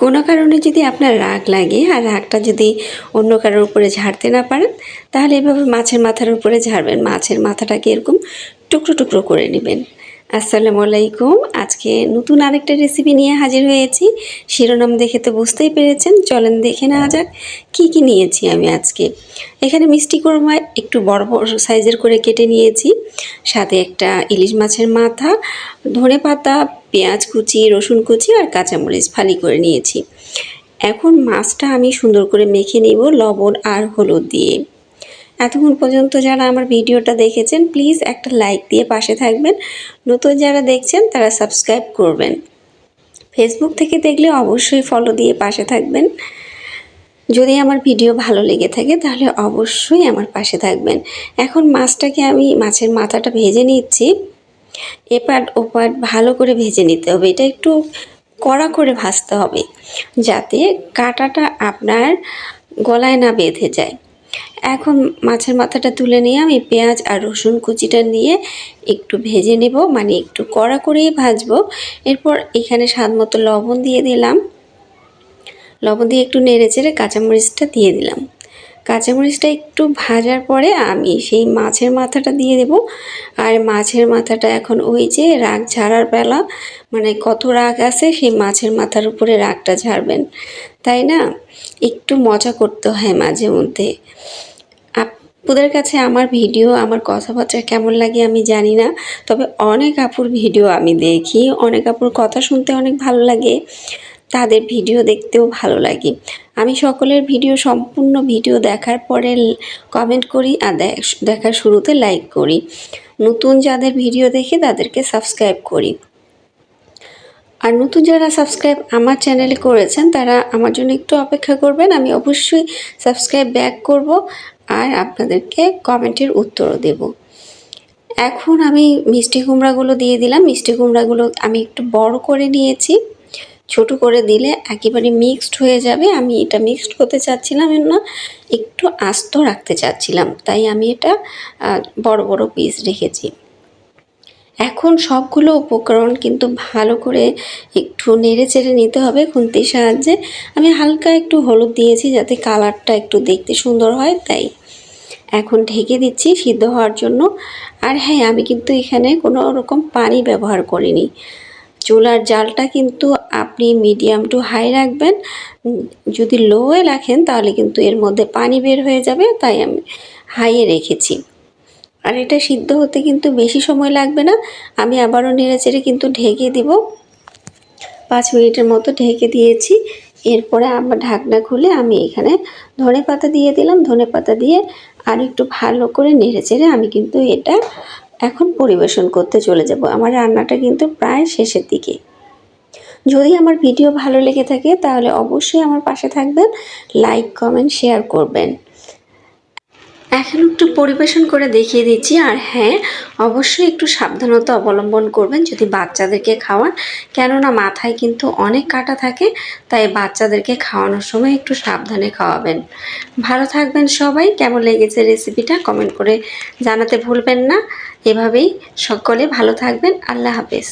কোনো কারণে যদি আপনার রাগ লাগে আর রাগটা যদি অন্য কারোর উপরে ঝাড়তে না পারেন, তাহলে এভাবে মাছের মাথার উপরে ঝাড়বেন। মাছের মাথাটাকে এরকম টুকরো টুকরো করে নেবেন। আসসালামু আলাইকুম। আজকে নতুন আরেকটা রেসিপি নিয়ে হাজির হয়েছি। শিরোনাম দেখে তো বুঝতেই পেরেছেন। চলেন দেখে নেওয়া যাক কী কী নিয়েছি আমি আজকে। এখানে মিষ্টি কোরমা একটু বড় বড় সাইজের করে কেটে নিয়েছি। সাথে একটা ইলিশ মাছের মাথা ধনে পাতা পেঁয়াজ কুচি, রসুন কুচি আর কাঁচামরিচ ফালি করে নিয়েছি। এখন মাছটা আমি সুন্দর করে মেখে নিব লবণ আর হলুদ দিয়ে। এতক্ষণ পর্যন্ত যারা আমার ভিডিওটা দেখেছেন, প্লিজ একটা লাইক দিয়ে পাশে থাকবেন। নতুন যারা দেখছেন, তারা সাবস্ক্রাইব করবেন। ফেসবুক থেকে দেখলে অবশ্যই ফলো দিয়ে পাশে থাকবেন। যদি আমার ভিডিও ভালো লেগে থাকে, তাহলে অবশ্যই আমার পাশে থাকবেন। এখন মাছটাকে আমি, মাছের মাথাটা ভেজে নিচ্ছি। এপাট ওপাট ভালো করে ভেজে নিতে হবে। এটা একটু কড়া করে ভাজতে হবে যাতে কাঁটাটা আপনার গলায় না বেঁধে যায়। এখন মাছের মাথাটা তুলে নিয়ে আমি পেঁয়াজ আর রসুন কুচিটা নিয়ে একটু ভেজে নেব মানে একটু কড়া করেই ভাজবো। এরপর এখানে স্বাদ মতো লবণ দিয়ে দিলাম। লবণ দিয়ে একটু নেড়ে চেড়ে কাঁচামরিচটা দিয়ে দিলাম। কাঁচামরিচটা একটু ভাজার পরে আমি সেই মাছের মাথাটা দিয়ে দেব। আর মাছের মাথাটা এখন ওই যে রাগ ঝাড়ার বেলা মানে কত রাগ আছে সেই মাছের মাথার উপরে রাগটা ঝাড়বেন। তাই না? একটু মজা করতে হয় মাঝে মধ্যে। আপুদের কাছে আমার ভিডিও, আমার কথাবার্তা কেমন লাগে আমি জানি না, তবে অনেক আপুর ভিডিও আমি দেখি। অনেক আপুর কথা শুনতে অনেক ভালো লাগে। তাদের ভিডিও দেখতেও ভালো লাগে। আমি সকলের ভিডিও, সম্পূর্ণ ভিডিও দেখার পরে কমেন্ট করি আর দেখার শুরুতে লাইক করি। নতুন যাদের ভিডিও দেখে তাদেরকে সাবস্ক্রাইব করি। আর নতুন যারা সাবস্ক্রাইব আমার চ্যানেলে করেছেন, তারা আমার জন্য একটু অপেক্ষা করবেন। আমি অবশ্যই সাবস্ক্রাইব ব্যাক করব আর আপনাদেরকে কমেন্টের উত্তরও দেব। এখন আমি মিষ্টি কুমড়াগুলো দিয়ে দিলাম। মিষ্টি কুমড়াগুলো আমি একটু বড় করে নিয়েছি। ছোট করে দিলে একেবারে মিক্সড হয়ে যাবে। আমি এটা মিক্সড করতে চাচ্ছিলাম না, একটু আস্ত রাখতে চাচ্ছিলাম। তাই আমি এটা বড় বড় পিস রেখেছি। এখন সবগুলো উপকরণ কিন্তু ভালো করে একটু নেড়ে চেড়ে নিতে হবে খুন্তির সাহায্যে। আমি হালকা একটু হলুদ দিয়েছি যাতে কালারটা একটু দেখতে সুন্দর হয়, তাই। এখন ঢেকে দিচ্ছি সিদ্ধ হওয়ার জন্য। আর হ্যাঁ আমি কিন্তু এখানে কোনো রকম পানি ব্যবহার করিনি। চুলার জালটা কিন্তু আপনি মিডিয়াম টু হাই রাখবেন। যদি লোয়ে রাখেন, তাহলে কিন্তু এর মধ্যে পানি বের হয়ে যাবে, তাই আমি হাইয়ে রেখেছি। আর এটা সিদ্ধ হতে কিন্তু বেশি সময় লাগবে না। আমি আবারও নেড়ে চেড়ে কিন্তু ঢেকে দিব। পাঁচ মিনিটের মতো ঢেকে দিয়েছি। এরপরে আমার ঢাকনা খুলে আমি এখানে ধনে পাতা দিয়ে দিলাম। ধনে পাতা দিয়ে আর একটু ভালো করে নেড়ে চেড়ে আমি কিন্তু এটা এখন পরিবেশন করতে চলে যাব। আমার রান্নাটা কিন্তু প্রায় শেষের দিকে। যদি আমার ভিডিও ভালো লেগে থাকে, তাহলে অবশ্যই আমার পাশে থাকবেন, লাইক, কমেন্ট, শেয়ার করবেন। এখন একটু পরিবেশন করে দেখিয়ে দিচ্ছি, আর হ্যাঁ অবশ্যই একটু সাবধানতা অবলম্বন করবেন যদি বাচ্চাদেরকে খাওয়ান, কেননা মাথায় কিন্তু অনেক কাটা থাকে, তাই বাচ্চাদেরকে খাওয়ানোর সময় একটু সাবধানে খাওয়াবেন। ভালো থাকবেন সবাই, কেমন লেগেছে রেসিপিটা কমেন্ট করে জানাতে ভুলবেন না। এভাবেই সকলে ভালো থাকবেন, আল্লাহ হাফেজ।